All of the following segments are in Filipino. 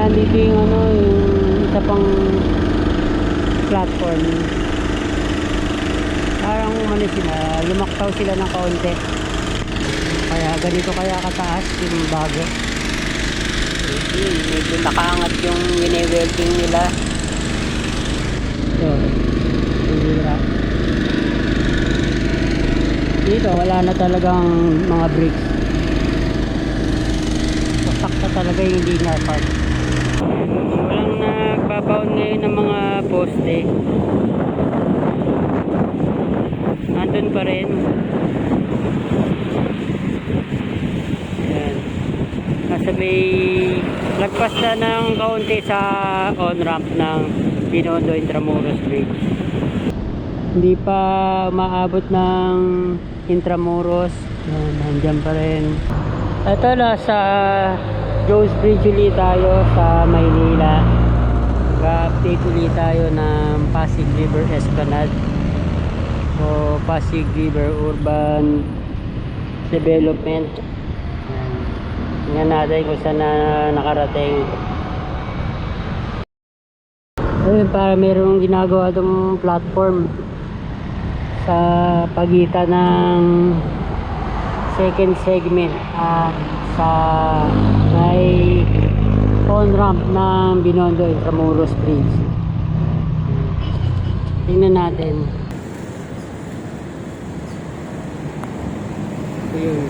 nandito yung ano, yung isa pang platform. Parang umano sila, lumaktaw sila ng kaunti. Kaya ganito kaya kataas yung bago. Yun, medyo nakaangat yung wine-welding nila. So, hira. Dito, wala na talagang mga bricks. Pasak na talaga yung linear part. Walang nagbabaon ngayon ng mga poste. Nandun pa rin. Ayan. Nasa may lagpas na ng kaunti sa on-ramp ng Binondo Intramuros Bridge. Hindi pa maabot ng Intramuros. Ayan, nandyan pa rin. Ito na sa Jones Bridge ulit tayo sa Maynila. Ga-update ulit tayo ng Pasig River Esplanade o Pasig River Urban Development. Tingnan natin kung saan na nakarating. Ayun, para merong ginagawa itong platform sa pagitan ng second segment at sa may on-ramp ng Binondo Intramuros Bridge. Tingnan natin. Ayun.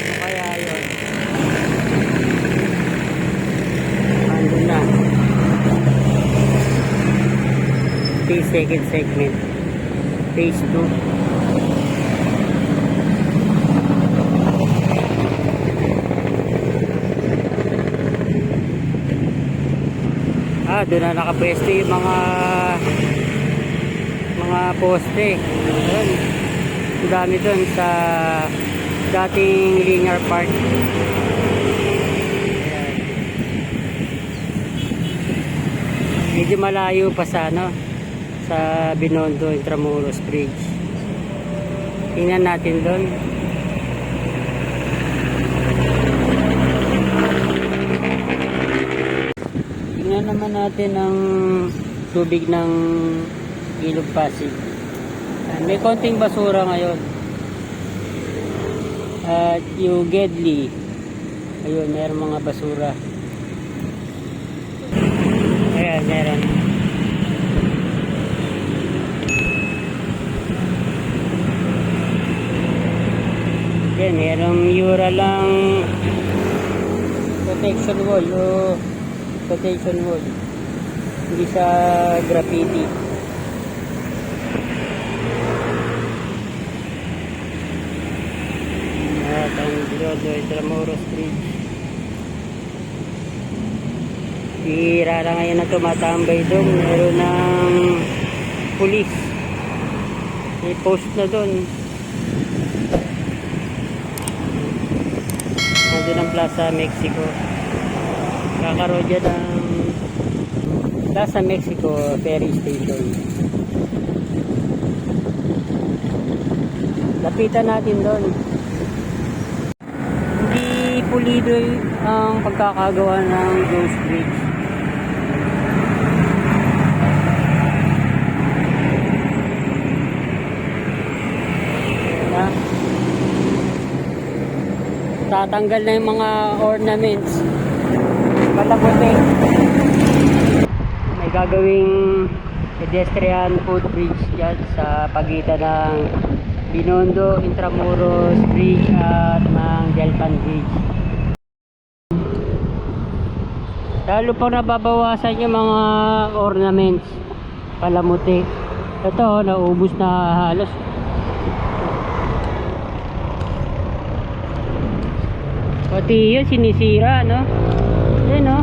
Ano kaya yun? Andun na. Phase second segment. Phase 2. Ah, doon na nakapwesto yung mga mga poste. Doon. Ang dami doon sa dating linear park. Medyo malayo pa sa ano sa Binondo Intramuros Bridge. Tingnan natin doon. Tingnan naman natin ang tubig ng Ilog Pasig. Ayan, May konting basura ngayon. At yung Gedli, ayun, meron mga basura. Ayan, meron. Yan, merong Yura lang protection wall o protection wall. Hindi sa graffiti. At ang Bilodo Intramuros Bridge. Bihira na ngayon na tumatambay doon. Meron ng pulis. May post na doon. Nandun ang Plaza Mexico. Kakaroon dyan ng Plaza Mexico Ferry Station. Lapitan natin doon. Hindi pulido ang pagkakagawa ng Ghost Bridge. Tatanggal na yung mga ornaments. Malabuting. May gagawing pedestrian footbridge dyan sa pagitan ng Binondo, Intramuros Bridge at ng Delpan Bridge. Lalo pang nababawasan yung mga ornaments, palamuti. Ito, naubos na halos. Pati yun, sinisira, no? Yan, no?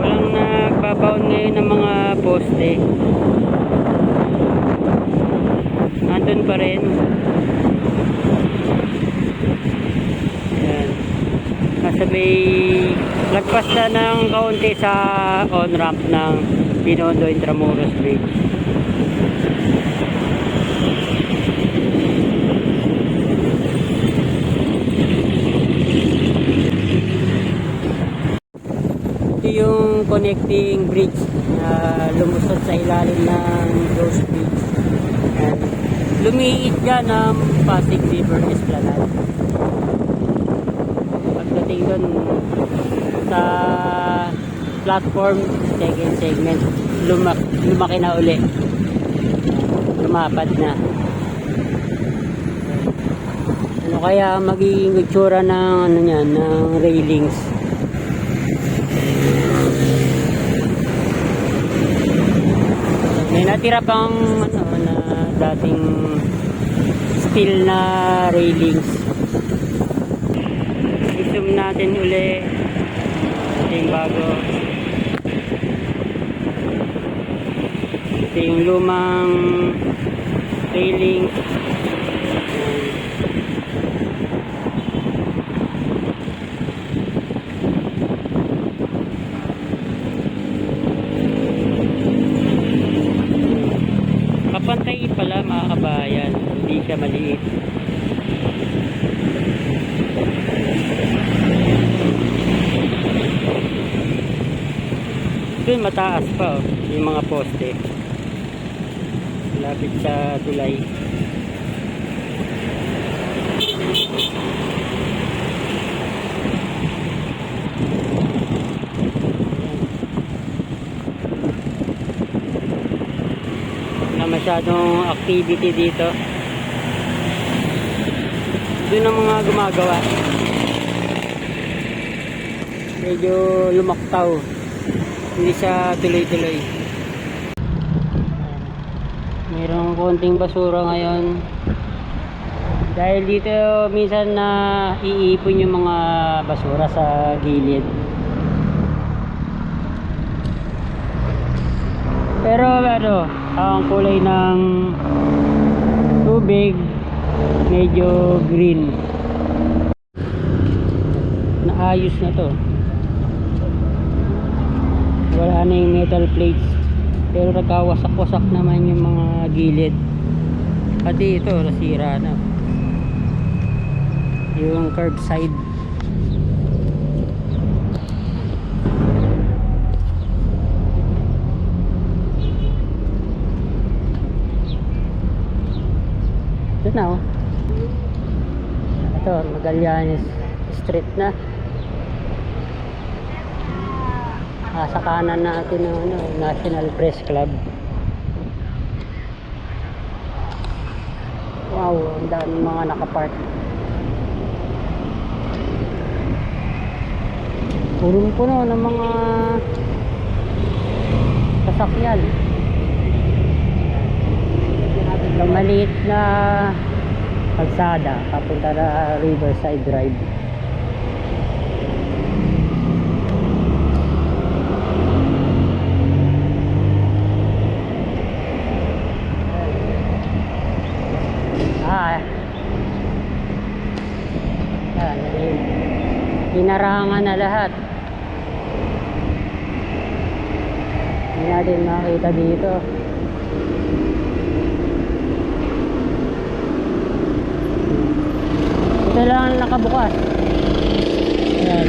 Walang nagbabaon ngayon ng mga poste. Nandun pa rin. Ayan. Nasa may Lagpas na ng kaunti sa on-ramp ng Binondo Intramuros Bridge. Ito yung connecting bridge na lumusot sa ilalim ng Rose Bridge. Ayan. Lumiit dyan ng Pasig River Esplanade. Pagdating doon sa platform, second segment, lumak lumaki na uli. Lumapad na. Ano kaya magiging itsura ng ano niyan, ng railings? May natira pang ano na dating steel na railings. I-zoom natin uli. Yung bago. Ito yung lumang railings. Kapantay pala mga kabayan, hindi siya maliit. Doon mataas pa oh, yung mga poste. Lapit sa tulay. na masyadong activity dito. Doon ang mga gumagawa. Medyo lumaktaw. Hindi siya tuloy-tuloy. Mayroong konting basura ngayon. Dahil dito minsan na iipon yung mga basura sa gilid. Pero ano, ang kulay ng tubig medyo green. Naayos na to. Wala na yung metal plates. Pero nagkawasak-wasak naman yung mga gilid. Pati ito, nasira na. Yung curbside. Ito na oh. Ito, Magallanes Street na. Ah, sa kanan natin ng ano, National Press Club. Wow, ang dami mga nakapark. Punong-puno ng mga sasakyan. Yung maliit na kalsada papunta na Riverside Drive. Ah. Yan, yun. Hinarangan na lahat. Hindi natin makita dito. Ito lang ang nakabukas. Ayan.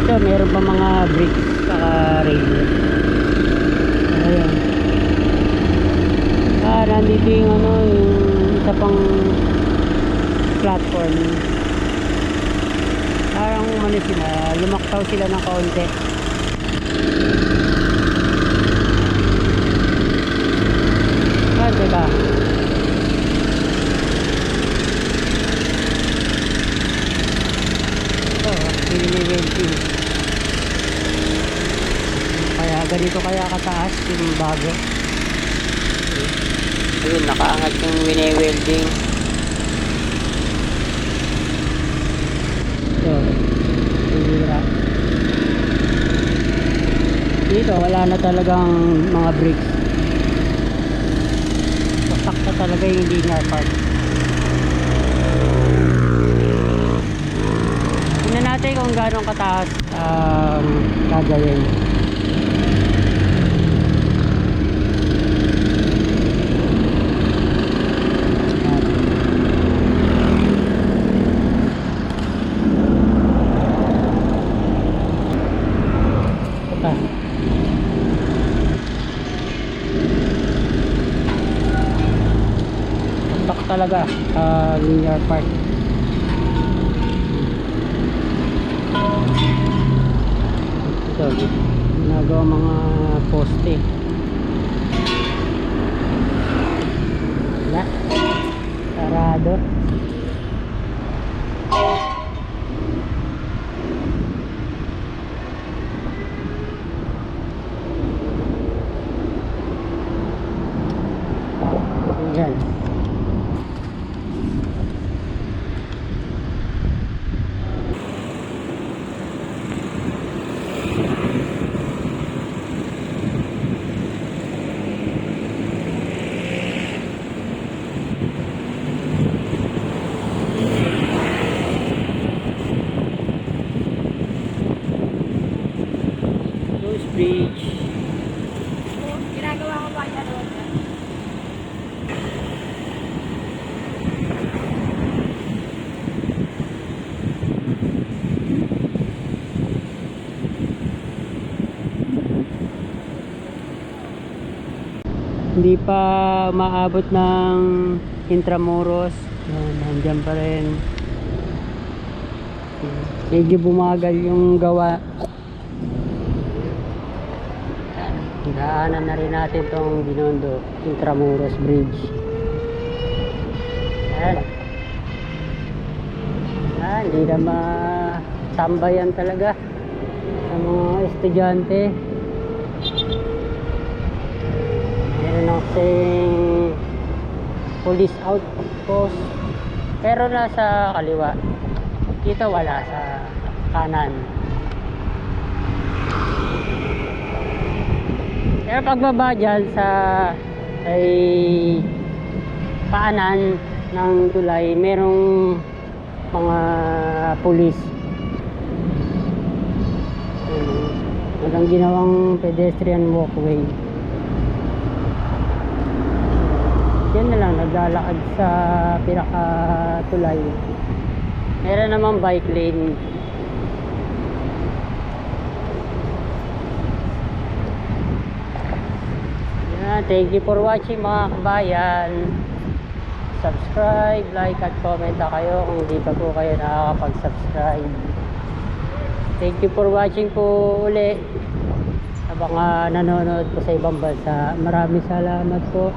Ito, meron pa mga bricks saka radio. Ayan. Ah, nandito yung ano, yung isa pang platform. Parang ano sila, lumaktaw sila ng kaunti. Ah, diba? Ito, pinili-welding. Kaya ganito kaya kataas yung bago. Ayun, nakaangat yung wine-welding. Ito, hira. Dito, wala na talagang mga bricks. Pasak na talaga yung linear part. natin kung gaano kataas ang gagawin. Talaga sa linear park. Ito, ginagawa mga poste. Wala. Sarado. Yan. Ginagawa ko pa doon. Hindi pa maabot ng Intramuros. Yan, nandyan pa rin. Medyo bumagal yung gawa. Yan, Daanan na rin natin tong Binondo Intramuros Bridge. Yan. Ah, hindi na matambayan talaga sa mga estudyante. Meron kasing police outpost. Pero nasa kaliwa. Dito wala sa kanan. Pero pagbaba dyan sa ay paanan ng tulay, merong mga pulis. Walang ginawang pedestrian walkway. Yan na lang, naglalakad sa pinaka-tulay. Meron namang bike lane. Thank you for watching mga kabayan. Subscribe, like at comment kayo kung hindi pa po kayo nakakapag-subscribe. Thank you for watching po uli. Sa mga nanonood po sa ibang bansa. Maraming salamat po.